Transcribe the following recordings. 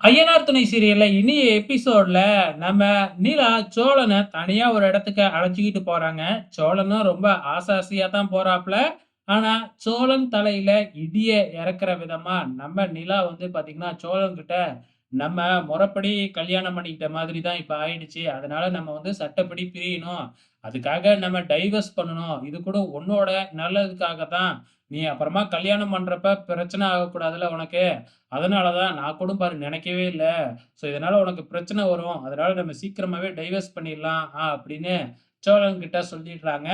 ஐயனார் துணை சீரியல்ல இனிய எபிசோட்ல நம்ம நிலா சோழனை தனியா ஒரு இடத்துக்கு அழைச்சிக்கிட்டு போறாங்க. சோழனும் ரொம்ப ஆசாசியா தான் போறாப்ல ஆனா சோழன் தலையில இடிய இறக்குற விதமா நம்ம நிலா வந்து பாத்தீங்கன்னா சோழன் கிட்ட நம்ம முறைப்படி கல்யாணம் பண்ணிக்கிட்ட மாதிரி தான் இப்போ ஆயிடுச்சு. அதனால நம்ம வந்து சட்டப்படி பிரியணும். அதுக்காக நம்ம டைவர்ஸ் பண்ணணும் இது கூட உன்னோட நல்லதுக்காக தான் நீ அப்புறமா கல்யாணம் பண்ணுறப்ப பிரச்சனை ஆகக்கூடாதுல்ல உனக்கு அதனாலதான் நான் கூட பாரு நினைக்கவே இல்லை ஸோ இதனால் உனக்கு பிரச்சனை வரும். அதனால் நம்ம சீக்கிரமாகவே டைவர்ஸ் பண்ணிடலாம் ஆ அப்படின்னு சோழன் கிட்ட சொல்லிடுறாங்க.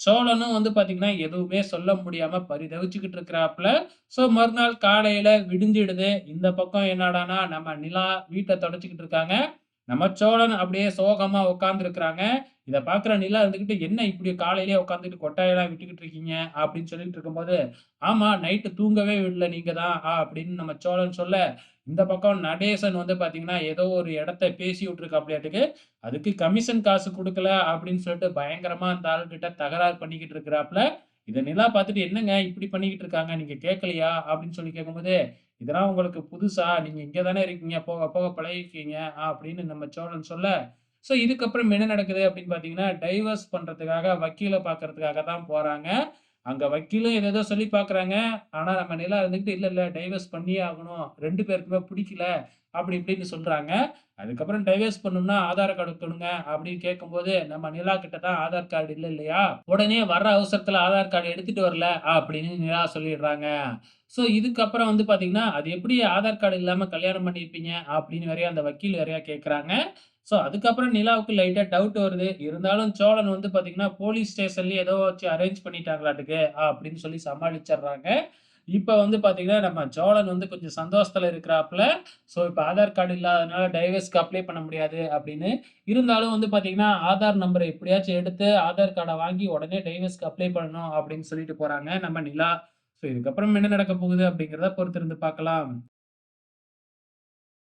சோழனும் வந்து பார்த்தீங்கன்னா, எதுவுமே சொல்ல முடியாமல் பரிதவிச்சுக்கிட்டு இருக்கிறாப்புல. ஸோ மறுநாள் காலையில் விடிஞ்சிடுது. இந்த பக்கம் என்னடான்னா, நம்ம நிலா வீட்டை தொடச்சிக்கிட்டு இருக்காங்க. நம்ம சோழன் அப்படியே சோகமாக உட்காந்துருக்குறாங்க இதை பார்க்குற நிலா இருந்துக்கிட்டு "என்ன இப்படி காலையிலேயே உட்காந்துட்டு கொட்டாயெல்லாம் விட்டுக்கிட்டு இருக்கீங்க?" அப்படின்னு சொல்லிட்டு இருக்கும்போது, ஆமாம் நைட்டு தூங்கவே விடல நீங்கள் தான்" ஆ அப்படின்னு நம்ம சோழன் சொல்ல, இந்த பக்கம் நடேசன் வந்து பார்த்தீங்கன்னா, ஏதோ ஒரு இடத்த பேசி விட்டுருக்காப்டியாட்டுக்கு. அதுக்கு கமிஷன் காசு கொடுக்கல அப்படின்னு சொல்லிட்டு பயங்கரமாக அந்த ஆள்கிட்ட தகராறு பண்ணிக்கிட்டு இருக்கிறாப்புல. இதை நிலா பார்த்துட்டு, "என்னங்க இப்படி பண்ணிக்கிட்டு இருக்காங்க, நீங்கள் கேட்கலையா?" அப்படின்னு சொல்லி கேட்கும்போது, "இதெல்லாம் உங்களுக்கு புதுசா? நீங்கள் இங்கே தானே இருக்கீங்க. போக போக பழகிக்கீங்க அப்படின்னு நம்ம சோழன் சொல்ல, ஸோ இதுக்கப்புறம் என்ன நடக்குது அப்படின்னு பார்த்தீங்கன்னா, டைவர்ஸ் பண்றதுக்காக வக்கீலை பார்க்கறதுக்காக தான் போறாங்க. அங்க வக்கீலும் ஏதேதோ சொல்லி பார்க்குறாங்க. ஆனா நம்ம நிலா இருந்துக்கிட்டு இல்லை இல்லை டைவர்ஸ் பண்ணியே ஆகணும். ரெண்டு பேருக்குமே பிடிக்கல" அப்படி இப்படின்னு சொல்றாங்க. அதுக்கப்புறம் டைவர்ஸ் பண்ணணும்னா ஆதார் கார்டு கொடுங்க அப்படின்னு கேட்கும்போது, நம்ம நிலா கிட்ட தான் ஆதார் கார்டு இல்லை இல்லையா? உடனே வர்ற அவசரத்தில் ஆதார் கார்டு எடுத்துட்டு வரல அப்படின்னு நிலா சொல்லிடுறாங்க. ஸோ இதுக்கப்புறம் வந்து பார்த்தீங்கன்னா, "அது எப்படி ஆதார் கார்டு இல்லாமல் கல்யாணம் பண்ணியிருப்பீங்க?" அப்படின்னு வரையா அந்த வக்கீல் வரையா கேட்குறாங்க. ஸோ அதுக்கப்புறம் நிலாவுக்கு லைட்டாக டவுட் வருது. இருந்தாலும் சோழன் வந்து பார்த்தீங்கன்னா, போலீஸ் ஸ்டேஷன்லேயே ஏதோ வச்சு அரேஞ்ச் பண்ணிட்டாங்களாட்டுக்கு அப்படின்னு சொல்லி சமாளிச்சிடுறாங்க இப்போ வந்து பார்த்தீங்கன்னா, நம்ம சோழன் வந்து கொஞ்சம் சந்தோஷத்தில் இருக்கிறாப்புல. ஸோ இப்போ ஆதார் கார்டு இல்லாதனால டைவர்ஸ்க்கு அப்ளை பண்ண முடியாது அப்படின்னு. இருந்தாலும் வந்து பார்த்தீங்கன்னா, ஆதார் நம்பரை எப்படியாச்சும் எடுத்து ஆதார் கார்டை வாங்கி உடனே டைவர்ஸ்க்கு அப்ளை பண்ணணும் அப்படின்னு சொல்லிட்டு போகிறாங்க நம்ம நிலா. ஸோ இதுக்கப்புறம் என்ன நடக்க போகுது அப்படிங்கிறத பொறுத்திருந்து பார்க்கலாம்.